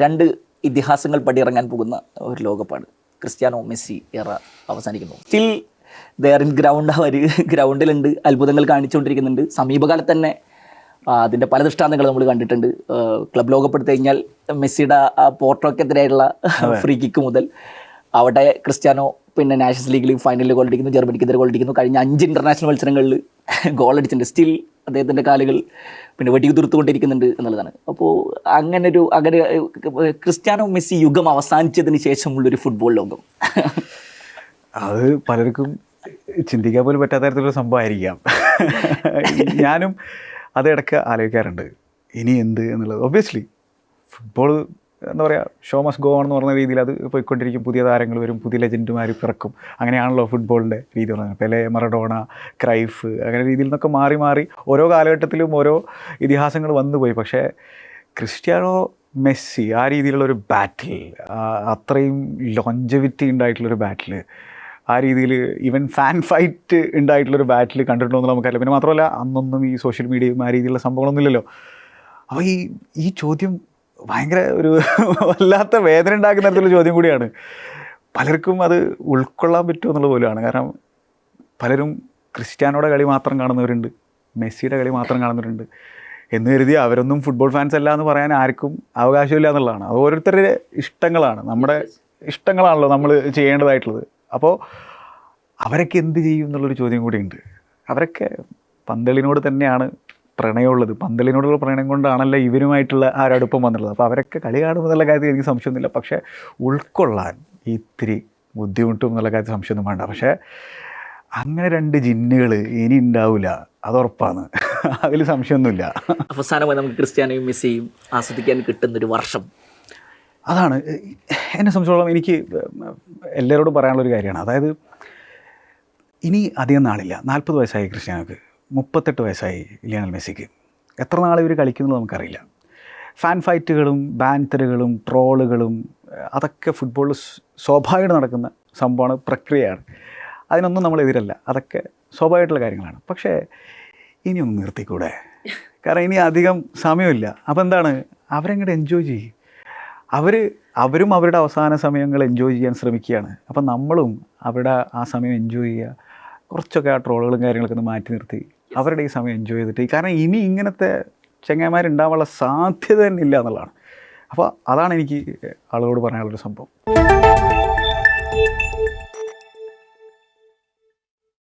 രണ്ട് ഇതിഹാസങ്ങൾ പടിയിറങ്ങാൻ പോകുന്ന ഒരു ലോകപ്പാട്. ക്രിസ്ത്യാനോ മെസ്സി എറ അവസാനിക്കുന്നു. സ്റ്റിൽ ദർ ഇൻ ഗ്രൗണ്ട് അവർ ഗ്രൗണ്ടിലുണ്ട്. അത്ഭുതങ്ങൾ കാണിച്ചുകൊണ്ടിരിക്കുന്നുണ്ട്. സമീപകാലത്ത് തന്നെ അതിന്റെ പല ദൃഷ്ടാന്തങ്ങൾ നമ്മൾ കണ്ടിട്ടുണ്ട്. ക്ലബ് ലോകപ്പെടുത്തി കഴിഞ്ഞാൽ മെസ്സിയുടെ ആ പോർട്ടോക്കെതിരെയുള്ള ഫ്രീ കിക്ക് മുതൽ അവിടെ ക്രിസ്ത്യാനോ പിന്നെ നാഷണൽ ലീഗിൽ ഫൈനലിൽ ഗോൾ അടിക്കുന്നു. ജർമ്മനിക്കെതിരെ ഗോൾ അടിക്കുന്നു. കഴിഞ്ഞ അഞ്ച് ഇന്റർനാഷണൽ മത്സരങ്ങളിൽ ഗോൾ അടിച്ചിട്ടുണ്ട്. സ്റ്റിൽ അദ്ദേഹത്തിന്റെ കാലുകൾ പിന്നെ വെടികുതിർത്തുകൊണ്ടിരിക്കുന്നുണ്ട് എന്നുള്ളതാണ്. അപ്പോൾ അങ്ങനെ ഒരു അങ്ങനെ ക്രിസ്ത്യാനോ മെസ്സി യുഗം അവസാനിച്ചതിന് ശേഷമുള്ളൊരു ഫുട്ബോൾ ലോകം. അത് പലർക്കും ചിന്തിക്കാൻ പോലും പറ്റാത്ത തരത്തിലുള്ള സംഭവമായിരിക്കാം. ഞാനും അത് ഇടയ്ക്ക് ആലോചിക്കാറുണ്ട്. ഇനി എന്ത് എന്നുള്ളത്? ഒബ്വിയസ്ലി ഫുട്ബോൾ എന്താ പറയുക ഷോ മസ് ഗോ എന്ന് പറഞ്ഞ രീതിയിൽ അത് പോയിക്കൊണ്ടിരിക്കും. പുതിയ താരങ്ങൾ വരും പുതിയ ലെജൻഡുമാർ പിറക്കും. അങ്ങനെയാണല്ലോ ഫുട്ബോളിന്റെ രീതി പറഞ്ഞത് പെലെ മറഡോണ ക്രൈഫ് അങ്ങനെ രീതിയിൽ നിന്നൊക്കെ മാറി മാറി ഓരോ കാലഘട്ടത്തിലും ഓരോ ഇതിഹാസങ്ങൾ വന്നുപോയി പക്ഷേ ക്രിസ്ത്യാനോ മെസ്സി ആ രീതിയിലുള്ള ഒരു ബാറ്റിൽ അത്രയും ലോഞ്ചവിറ്റി ഉണ്ടായിട്ടുള്ളൊരു ബാറ്റിൽ ആ രീതിയിൽ ഈവൻ ഫാൻ ഫൈറ്റ് ഉണ്ടായിട്ടുള്ളൊരു ബാറ്റിൽ കണ്ടിട്ടുണ്ടോ എന്ന് നമുക്കറിയില്ല. പിന്നെ മാത്രമല്ല അന്നൊന്നും ഈ സോഷ്യൽ മീഡിയയും ആ രീതിയിലുള്ള സംഭവങ്ങളൊന്നുമില്ലല്ലോ അപ്പോൾ ഈ ഈ ചോദ്യം ഭയങ്കര ഒരു വല്ലാത്ത വേദന ഉണ്ടാക്കുന്ന തരത്തിലുള്ള ചോദ്യം കൂടിയാണ്. പലർക്കും അത് ഉൾക്കൊള്ളാൻ പറ്റുമോ പോലെയാണ് കാരണം പലരും ക്രിസ്ത്യാനോടെ കളി മാത്രം കാണുന്നവരുണ്ട് മെസ്സിയുടെ കളി മാത്രം കാണുന്നവരുണ്ട്. എന്ന് കരുതി അവരൊന്നും ഫുട്ബോൾ ഫാൻസ് അല്ല എന്ന് പറയാൻ ആർക്കും അവകാശമില്ല എന്നുള്ളതാണ്. അത് ഓരോരുത്തരുടെ ഇഷ്ടങ്ങളാണ്. നമ്മുടെ ഇഷ്ടങ്ങളാണല്ലോ നമ്മൾ ചെയ്യേണ്ടതായിട്ടുള്ളത്. അപ്പോൾ അവരൊക്കെ എന്ത് ചെയ്യും എന്നുള്ളൊരു ചോദ്യം കൂടിയുണ്ട്. അവരൊക്കെ പന്തളിനോട് തന്നെയാണ് പ്രണയമുള്ളത്. പന്തലിനോടുള്ള പ്രണയം കൊണ്ടാണല്ലോ ഇവരുമായിട്ടുള്ള ആ ഒരു അടുപ്പം വന്നുള്ളത് അപ്പോൾ അവരൊക്കെ കളി കാണുമെന്നുള്ള കാര്യത്തിൽ എനിക്ക് സംശയമൊന്നുമില്ല. പക്ഷേ ഉൾക്കൊള്ളാൻ ഇത്തിരി ബുദ്ധിമുട്ടും എന്നുള്ള കാര്യത്തിൽ സംശയമൊന്നും വേണ്ട. പക്ഷേ അങ്ങനെ രണ്ട് ജിന്നുകൾ ഇനി ഉണ്ടാവില്ല അത് അതുറപ്പാണ് അതിൽ സംശയമൊന്നുമില്ല. അവസാനമായി നമുക്ക് ക്രിസ്ത്യാനോയും മെസ്സിയും ആസ്വദിക്കാൻ കിട്ടുന്നൊരു വർഷം. അതാണ്. എന്നെ സംബന്ധിച്ചോളം എനിക്ക് എല്ലാവരോടും പറയാനുള്ളൊരു കാര്യമാണ്. അതായത് ഇനി അധികം നാളില്ല. നാൽപ്പത് വയസ്സായി ക്രിസ്ത്യാനോക്ക്. മുപ്പത്തെട്ട് വയസ്സായി ലിയണൽ മെസ്സിക്ക്. എത്ര നാൾ ഇവർ കളിക്കുന്നത് നമുക്കറിയില്ല. ഫാൻ ഫൈറ്റുകളും ബാൻതറുകളും ട്രോളുകളും അതൊക്കെ ഫുട്ബോളിൽ സ്വാഭാവികമായിട്ട് നടക്കുന്ന സംഭവമാണ് പ്രക്രിയയാണ്. അതിനൊന്നും നമ്മൾ എതിരല്ല. അതൊക്കെ സ്വാഭാവികമായിട്ടുള്ള കാര്യങ്ങളാണ്. പക്ഷേ ഇനി ഒന്ന് നിർത്തിക്കൂടെ? കാരണം ഇനി അധികം സമയമില്ല. അപ്പോൾ എന്താണ്? അവരങ്ങോട്ട് എൻജോയ് ചെയ്യും. അവർ അവരും അവരുടെ അവസാന സമയങ്ങൾ എൻജോയ് ചെയ്യാൻ ശ്രമിക്കുകയാണ്. അപ്പം നമ്മളും അവരുടെ ആ സമയം എൻജോയ് ചെയ്യുക. കുറച്ചൊക്കെ ആ ട്രോളുകളും കാര്യങ്ങളൊക്കെ ഒന്ന് മാറ്റി നിർത്തി. അവരുടെ ഈ സമയം എൻജോയ് ചെയ്തിട്ട് കാരണം ഇനി ഇങ്ങനത്തെ ചങ്ങായിമാരുണ്ടാവാനുള്ള സാധ്യത തന്നെ ഇല്ല എന്നുള്ളതാണ്. അപ്പോൾ അതാണ് എനിക്ക് ആളുകളോട് പറയാനുള്ളൊരു സംഭവം.